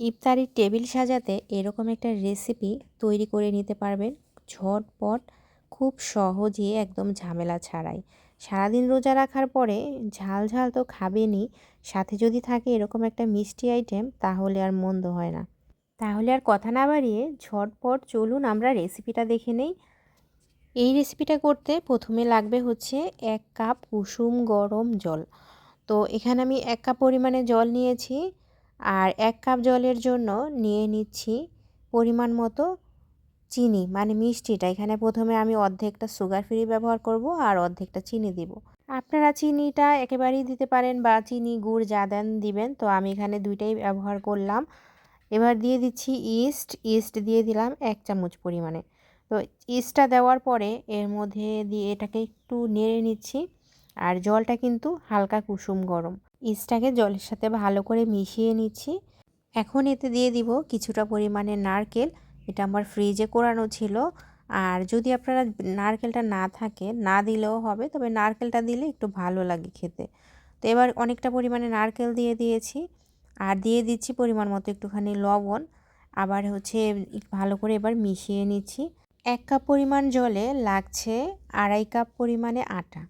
ইফতারির টেবিল সাজাতে এরকম একটা রেসিপি তৈরি করে নিতে পারবেন। ঝটপট, খুব সহজে, একদম ঝামেলা ছাড়াই। সারাদিন রোজা রাখার পরে ঝাল ঝাল তো খাবেনই। সাথে যদি থাকে এরকম একটা মিষ্টি আইটেম তাহলে আর মন্দ হয় না। তাহলে আর কথা না বাড়িয়ে ঝটপট চলুন আমরা রেসিপিটা দেখে নেই। এই রেসিপিটা করতে প্রথমে লাগবে হচ্ছে এক কাপ কুসুম গরম জল। তো এখানে আমি এক কাপ পরিমাণে জল নিয়েছি। আর এক কাপ জলের জন্য নিয়ে নিচ্ছি পরিমাণ মতো চিনি মানে মিষ্টিটা। এখানে প্রথমে আমি অর্ধেকটা সুগার ফ্রি ব্যবহার করব আর অর্ধেকটা চিনি দিব। আপনারা চিনিটা একেবারেই দিতে পারেন বা চিনি গুড় যা দেন দিবেন। তো আমি এখানে দুইটাই ব্যবহার করলাম। এবার দিয়ে দিচ্ছি ইস্ট ইস্ট দিয়ে দিলাম এক চামচ পরিমাণে। তো ইস্টটা দেওয়ার পরে এর মধ্যে দিয়ে এটাকে একটু নেড়ে নিচ্ছি। আর জলটা কিন্তু হালকা কুসুম গরম। ইস্টটাকে জলের সাথে ভালো করে মিশিয়ে নিচ্ছি। এখন এতে দিয়ে দিব কিছুটা পরিমাণে নারকেল। এটা আমার ফ্রিজে কোরানো ছিল। আর যদি আপনারা নারকেলটা না থাকে, না দিলেও হবে, তবে নারকেলটা দিলে একটু ভালো লাগে খেতে। তো এবার অনেকটা পরিমাণে নারকেল দিয়ে দিয়েছি। আর দিয়ে দিচ্ছি পরিমাণ মতো একটুখানি লবণ। আবার হচ্ছে ভালো করে এবার মিশিয়ে নিচ্ছি। এক কাপ পরিমাণ জলে লাগছে আড়াই কাপ পরিমাণে আটা।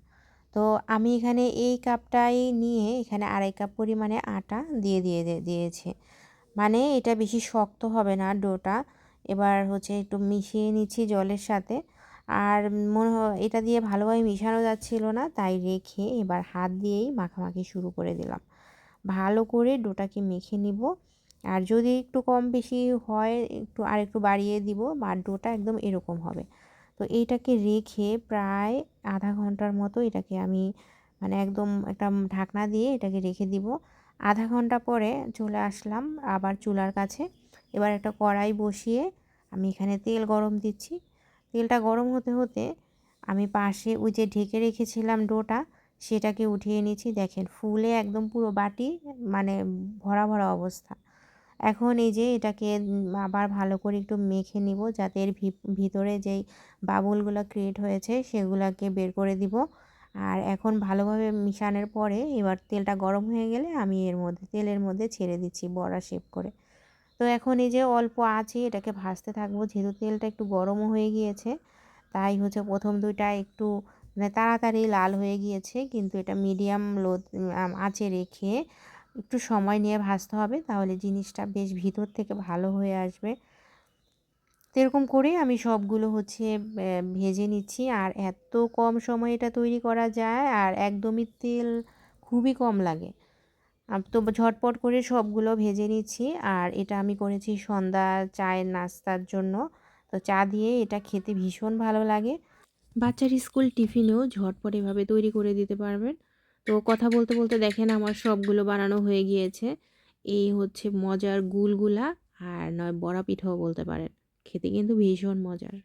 তো আমি এখানে এই কাপটাই নিয়ে এখানে আড়াই কাপ পরিমাণে আটা দিয়ে দিয়ে দিয়েছে। মানে এটা বেশি শক্ত হবে না ডোটা। এবার হচ্ছে একটু মিশিয়ে নিচ্ছি জলের সাথে। আর মনে এটা দিয়ে ভালোভাবে মিশানো যাচ্ছিল না, তাই রেখে এবার হাত দিয়েই মাখামাখি শুরু করে দিলাম। ভালো করে ডোটাকে মেখে নিব। আর যদি একটু কম বেশি হয়, একটু আর একটু বাড়িয়ে দিব, বা ডোটা একদম এরকম হবে। তো এইটাকে রেখে প্রায় আধা ঘণ্টার মতো এটাকে আমি মানে একদম একটা ঢাকনা দিয়ে এটাকে রেখে দিব। আধা ঘণ্টা পরে চলে আসলাম আবার চুলার কাছে। এবার একটা কড়াই বসিয়ে আমি এখানে তেল গরম দিচ্ছি। তেলটা গরম হতে হতে আমি পাশে ওই যে ঢেকে রেখেছিলাম ডোটা সেটাকে উঠিয়ে নিচ্ছি। দেখেন ফুলে একদম পুরো বাটি মানে ভরা ভরা অবস্থা। এখন এই যে এটাকে আবার ভালো করে একটু মেখে নিব, যাতে এর ভিতরে যেই বাবুলগুলো ক্রিয়েট হয়েছে সেগুলোকে বের করে দিব। আর এখন ভালোভাবে মিশানোর পরে এবার তেলটা গরম হয়ে গেলে আমি এর মধ্যে, তেলের মধ্যে ছেড়ে দিচ্ছি বড়া শেপ করে। তো এখন এই যে অল্প আছে এটাকে ভাজতে থাকব, যেহেতু তেলটা একটু গরমও হয়ে গিয়েছে, তাই হচ্ছে প্রথম দুইটা একটু মানে তাড়াতাড়ি লাল হয়ে গিয়েছে, কিন্তু এটা মিডিয়াম লো আঁচে রেখে একটু সময় নিয়ে ভাজতে হবে, তাহলে জিনিসটা বেশ ভিতর থেকে ভালো হয়ে আসবে। তো এরকম করে আমি সবগুলো হচ্ছে ভেজে নিচ্ছি। আর এত কম সময় এটা তৈরি করা যায়, আর একদমই তেল খুবই কম লাগে। তো ঝটপট করে সবগুলো ভেজে নিচ্ছি। আর এটা আমি করেছি সন্ধ্যা চায়ের নাস্তার জন্য। তো চা দিয়ে এটা খেতে ভীষণ ভালো লাগে। বাচ্চার স্কুল টিফিনেও ঝটপট এভাবে তৈরি করে দিতে পারবেন। তো কথা বলতে বলতে দেখেন আমার সবগুলো বানানো হয়ে গিয়েছে। এই হচ্ছে মজার গুলগুলা আর নয়, বড়া পিঠাও বলতে পারেন। খেতে কিন্তু ভীষণ মজার।